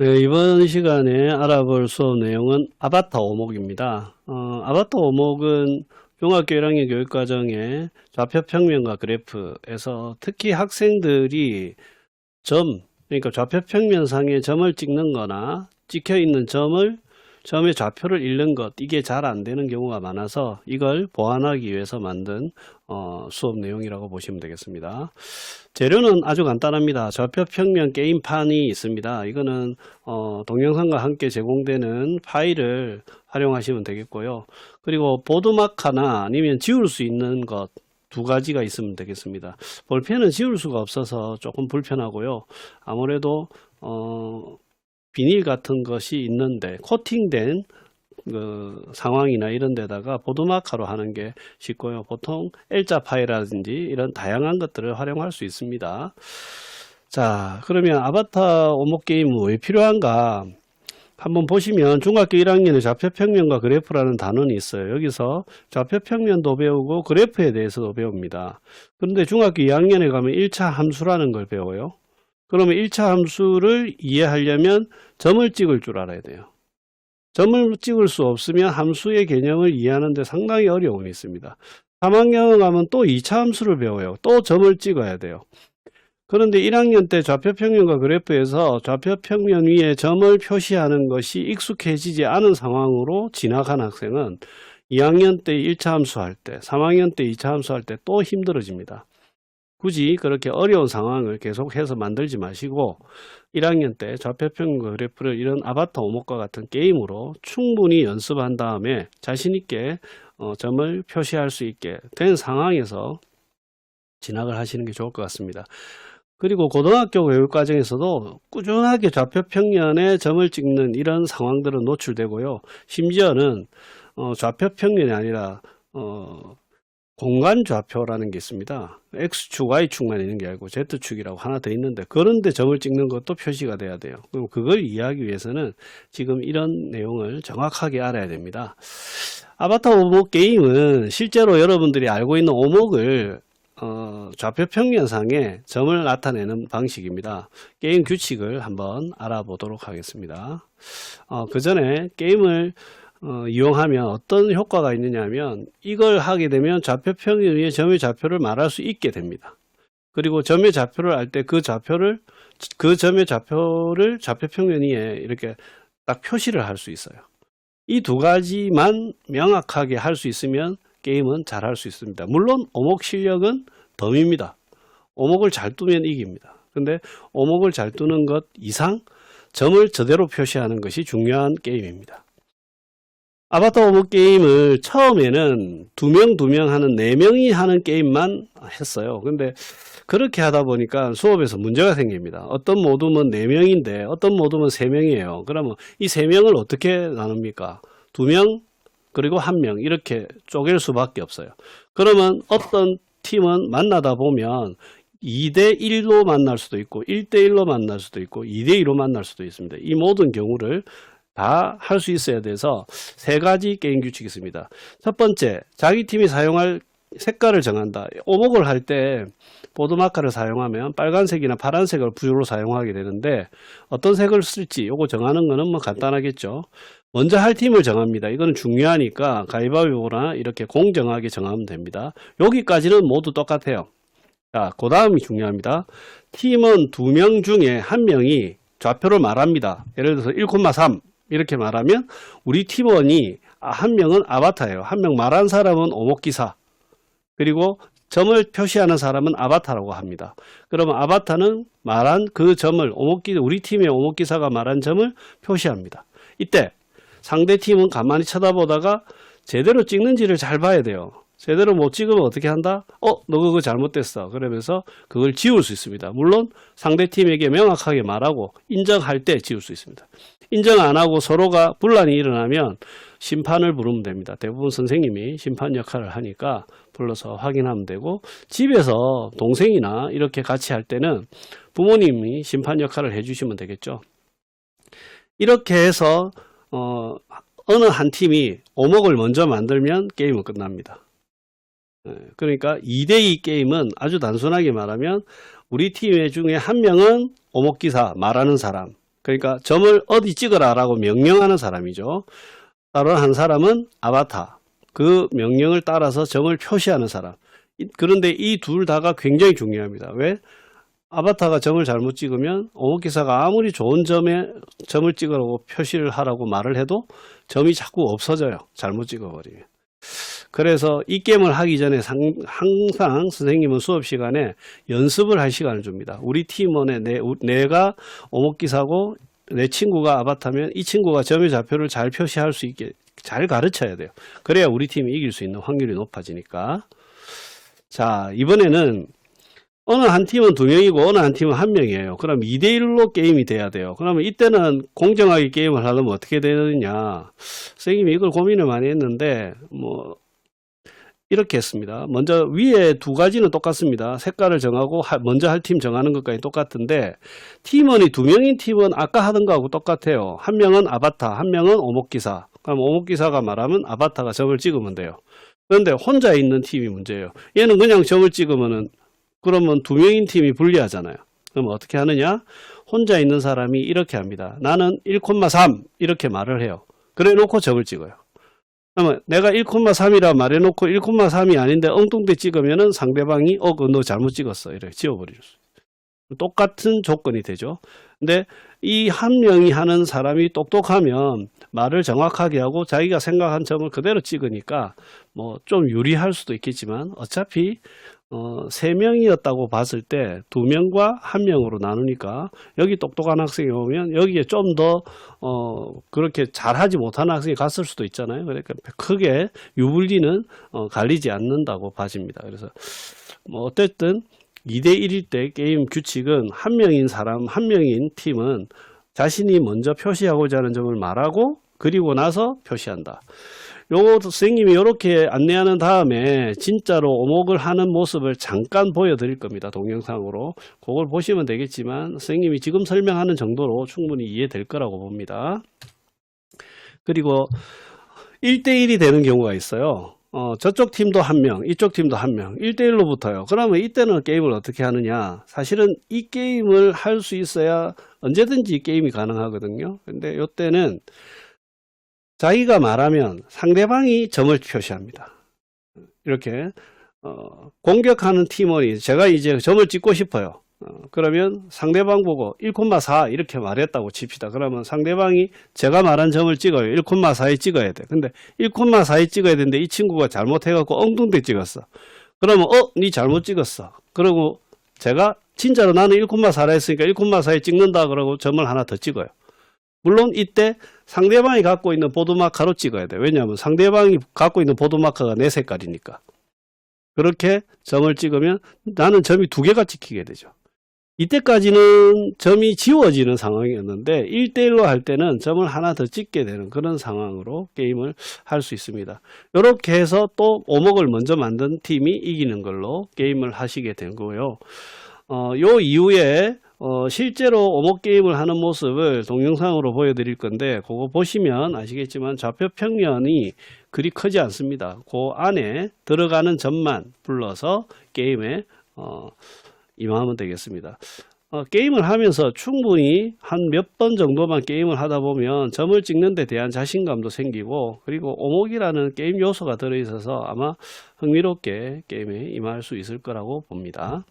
네, 이번 시간에 알아볼 수업 내용은 아바타 오목입니다. 어, 아바타 오목은 중학교 1학년 교육과정의 좌표평면과 그래프에서 특히 학생들이 점, 그러니까 좌표평면상에 점을 찍는 거나 찍혀 있는 점을 점의 좌표를 잃는 것, 이게 잘 안 되는 경우가 많아서 이걸 보완하기 위해서 만든 어, 수업 내용이라고 보시면 되겠습니다. 재료는 아주 간단합니다. 좌표 평면 게임판이 있습니다. 이거는 어, 동영상과 함께 제공되는 파일을 활용하시면 되겠고요. 그리고 보드마카나 아니면 지울 수 있는 것두 가지가 있으면 되겠습니다. 볼펜은 지울 수가 없어서 조금 불편하고요. 아무래도 어, 비닐 같은 것이 있는데 코팅된 그 상황이나 이런 데다가 보드마카로 하는 게 쉽고요. 보통 L자 파일이라든지 이런 다양한 것들을 활용할 수 있습니다. 자, 그러면 아바타 오목 게임은 왜 필요한가? 한번 보시면 중학교 1학년에 좌표평면과 그래프라는 단원이 있어요. 여기서 좌표평면도 배우고 그래프에 대해서도 배웁니다. 그런데 중학교 2학년에 가면 1차 함수라는 걸 배워요. 그러면 1차 함수를 이해하려면 점을 찍을 줄 알아야 돼요. 점을 찍을 수 없으면 함수의 개념을 이해하는데 상당히 어려움이 있습니다. 3학년 가면 또 2차 함수를 배워요. 또 점을 찍어야 돼요. 그런데 1학년 때 좌표평면과 그래프에서 좌표평면 위에 점을 표시하는 것이 익숙해지지 않은 상황으로 지나간 학생은 2학년 때 1차 함수 할 때, 3학년 때 2차 함수 할 때 또 힘들어집니다. 굳이 그렇게 어려운 상황을 계속해서 만들지 마시고 1학년 때 좌표평면과 그래프를 이런 아바타 오목과 같은 게임으로 충분히 연습한 다음에 자신 있게 어, 점을 표시할 수 있게 된 상황에서 진학을 하시는 게 좋을 것 같습니다. 그리고 고등학교 교육 과정에서도 꾸준하게 좌표평면에 점을 찍는 이런 상황들은 노출되고요. 심지어는 어, 좌표평면이 아니라 어, 공간 좌표라는 게 있습니다. X축, Y축만 있는 게 아니고 Z축이라고 하나 더 있는데 그런데 점을 찍는 것도 표시가 돼야 돼요. 그럼 그걸 이해하기 위해서는 지금 이런 내용을 정확하게 알아야 됩니다. 아바타 오목 게임은 실제로 여러분들이 알고 있는 오목을 어, 좌표 평면상에 점을 나타내는 방식입니다. 게임 규칙을 한번 알아보도록 하겠습니다. 어, 그 전에 게임을 어, 이용하면 어떤 효과가 있느냐 하면 이걸 하게 되면 좌표 평면 위에 점의 좌표를 말할 수 있게 됩니다. 그리고 점의 좌표를 알 때 그 좌표를 그 점의 좌표를 좌표 평면 위에 이렇게 딱 표시를 할 수 있어요. 이 두 가지만 명확하게 할 수 있으면 게임은 잘 할 수 있습니다. 물론 오목 실력은 덤입니다. 오목을 잘 두면 이깁니다. 근데 오목을 잘 두는 것 이상 점을 제대로 표시하는 것이 중요한 게임입니다. 아바타 오목 게임을 처음에는 두 명 두 명 하는 네 명이 하는 게임만 했어요. 근데 그렇게 하다 보니까 수업에서 문제가 생깁니다. 어떤 모둠은 네 명인데 어떤 모둠은 세 명이에요. 그러면 이 세 명을 어떻게 나눕니까? 두 명, 그리고 한 명 이렇게 쪼갤 수밖에 없어요. 그러면 어떤 팀은 만나다 보면 2대 1로 만날 수도 있고 1대 1로 만날 수도 있고 2대 2로 만날 수도 있습니다. 이 모든 경우를 다 할 수 있어야 돼서 세 가지 게임 규칙이 있습니다. 첫 번째, 자기 팀이 사용할 색깔을 정한다. 오목을 할 때 보드마카를 사용하면 빨간색이나 파란색을 부유로 사용하게 되는데 어떤 색을 쓸지 요거 정하는 거는 뭐 간단하겠죠. 먼저 할 팀을 정합니다. 이거는 중요하니까 가위바위보나 이렇게 공정하게 정하면 됩니다. 여기까지는 모두 똑같아요. 자, 그 다음이 중요합니다. 팀은 두 명 중에 한 명이 좌표를 말합니다. 예를 들어서 1,3 이렇게 말하면 우리 팀원이 아, 한 명은 아바타예요. 한 명 말한 사람은 오목기사. 그리고 점을 표시하는 사람은 아바타라고 합니다. 그러면 아바타는 말한 그 점을 오목기 우리 팀의 오목기사가 말한 점을 표시합니다. 이때 상대 팀은 가만히 쳐다보다가 제대로 찍는지를 잘 봐야 돼요. 제대로 못 찍으면 어떻게 한다? 어, 너 그거 잘못됐어. 그러면서 그걸 지울 수 있습니다. 물론 상대 팀에게 명확하게 말하고 인정할 때 지울 수 있습니다. 인정 안 하고 서로가 분란이 일어나면 심판을 부르면 됩니다. 대부분 선생님이 심판 역할을 하니까 불러서 확인하면 되고 집에서 동생이나 이렇게 같이 할 때는 부모님이 심판 역할을 해주시면 되겠죠. 이렇게 해서 어, 어느 한 팀이 오목을 먼저 만들면 게임은 끝납니다. 예, 그러니까 2대2 게임은 아주 단순하게 말하면 우리 팀 중에 한 명은 오목기사 말하는 사람, 그러니까 점을 어디 찍어라라고 명령하는 사람이죠. 다른 한 사람은 아바타. 그 명령을 따라서 점을 표시하는 사람. 이- 그런데 이 둘 다가 굉장히 중요합니다. 왜? 아바타가 점을 잘못 찍으면 오목기사가 아무리 좋은 점에 점을 찍으라고 표시를 하라고 말을 해도 점이 자꾸 없어져요. 잘못 찍어버리면. 그래서 이 게임을 하기 전에 상- 항상 선생님은 수업 시간에 연습을 할 시간을 줍니다. 우리 팀원의 내, 우- 내가 오목기사고 내 친구가 아바타면 이 친구가 점의 좌표를 잘 표시할 수 있게 잘 가르쳐야 돼요. 그래야 우리 팀이 이길 수 있는 확률이 높아지니까. 자, 이번에는 어느 한 팀은 두 명이고 어느 한 팀은 한 명이에요. 그럼 2대1로 게임이 돼야 돼요. 그러면 이때는 공정하게 게임을 하려면 어떻게 되느냐. 선생님이 이걸 고민을 많이 했는데, 뭐, 이렇게 했습니다. 먼저 위에 두 가지는 똑같습니다. 색깔을 정하고 하- 먼저 할 팀 정하는 것까지 똑같은데 팀원이 두 명인 팀은 아까 하던 거하고 똑같아요. 한 명은 아바타, 한 명은 오목기사. 그럼 오목기사가 말하면 아바타가 점을 찍으면 돼요. 그런데 혼자 있는 팀이 문제예요. 얘는 그냥 점을 찍으면은 그러면 두 명인 팀이 불리하잖아요. 그럼 어떻게 하느냐? 혼자 있는 사람이 이렇게 합니다. 나는 1,3 이렇게 말을 해요. 그래 놓고 점을 찍어요. 그러면 내가 1,3이라 말해놓고 1,3이 아닌데 엉뚱대 찍으면은 상대방이 어, 너 잘못 찍었어. 이렇게 있어요. 똑같은 조건이 되죠. 근데 이 한 명이 하는 사람이 똑똑하면 말을 정확하게 하고 자기가 생각한 점을 그대로 찍으니까 뭐 좀 유리할 수도 있겠지만 어차피 어, 세 명이었다고 봤을 때두 명과 한 명으로 나누니까 여기 똑똑한 학생이 오면 여기에 좀 더 어, 그렇게 잘하지 못하는 학생이 갔을 수도 있잖아요. 그러니까 크게 유불리는 어, 갈리지 않는다고 봐집니다. 그래서 뭐 어쨌든 2대1일 때 게임 규칙은 한 명인 사람, 한 명인 팀은 자신이 먼저 표시하고자 하는 점을 말하고 그리고 나서 표시한다. 요거 선생님이 이렇게 안내하는 다음에 진짜로 오목을 하는 모습을 잠깐 보여드릴 겁니다. 동영상으로. 그걸 보시면 되겠지만 선생님이 지금 설명하는 정도로 충분히 이해될 거라고 봅니다. 그리고 1대1이 되는 경우가 있어요. 어, 저쪽 팀도 한 명, 이쪽 팀도 한 명, 1대1로 붙어요. 그러면 이때는 게임을 어떻게 하느냐? 사실은 이 게임을 할 수 있어야 언제든지 게임이 가능하거든요. 근데 이때는 자기가 말하면 상대방이 점을 표시합니다. 이렇게 어, 공격하는 팀원이 제가 이제 점을 찍고 싶어요. 어, 그러면 상대방 보고 1,4 이렇게 말했다고 칩시다. 그러면 상대방이 제가 말한 점을 찍어요. 1,4에 찍어야 돼. 근데 1,4에 찍어야 되는데 이 친구가 잘못해갖고 엉뚱대 찍었어. 그러면 어, 니 잘못 찍었어. 그러고 제가 진짜로 나는 1,4라 했으니까 1,4에 찍는다 그러고 점을 하나 더 찍어요. 물론 이때 상대방이 갖고 있는 보드마카로 찍어야 돼. 왜냐하면 상대방이 갖고 있는 보드마카가 내 색깔이니까. 그렇게 점을 찍으면 나는 점이 두 개가 찍히게 되죠. 이때까지는 점이 지워지는 상황이었는데 1대1로 할 때는 점을 하나 더 찍게 되는 그런 상황으로 게임을 할 수 있습니다. 이렇게 해서 또 오목을 먼저 만든 팀이 이기는 걸로 게임을 하시게 된 거고요. 어, 요 이후에 어, 실제로 오목 게임을 하는 모습을 동영상으로 보여드릴 건데 그거 보시면 아시겠지만 좌표 평면이 그리 크지 않습니다. 그 안에 들어가는 점만 불러서 게임에 어, 임하면 되겠습니다. 어, 게임을 하면서 충분히 한 몇 번 정도만 게임을 하다 보면 점을 찍는 데 대한 자신감도 생기고 그리고 오목이라는 게임 요소가 들어있어서 아마 흥미롭게 게임에 임할 수 있을 거라고 봅니다.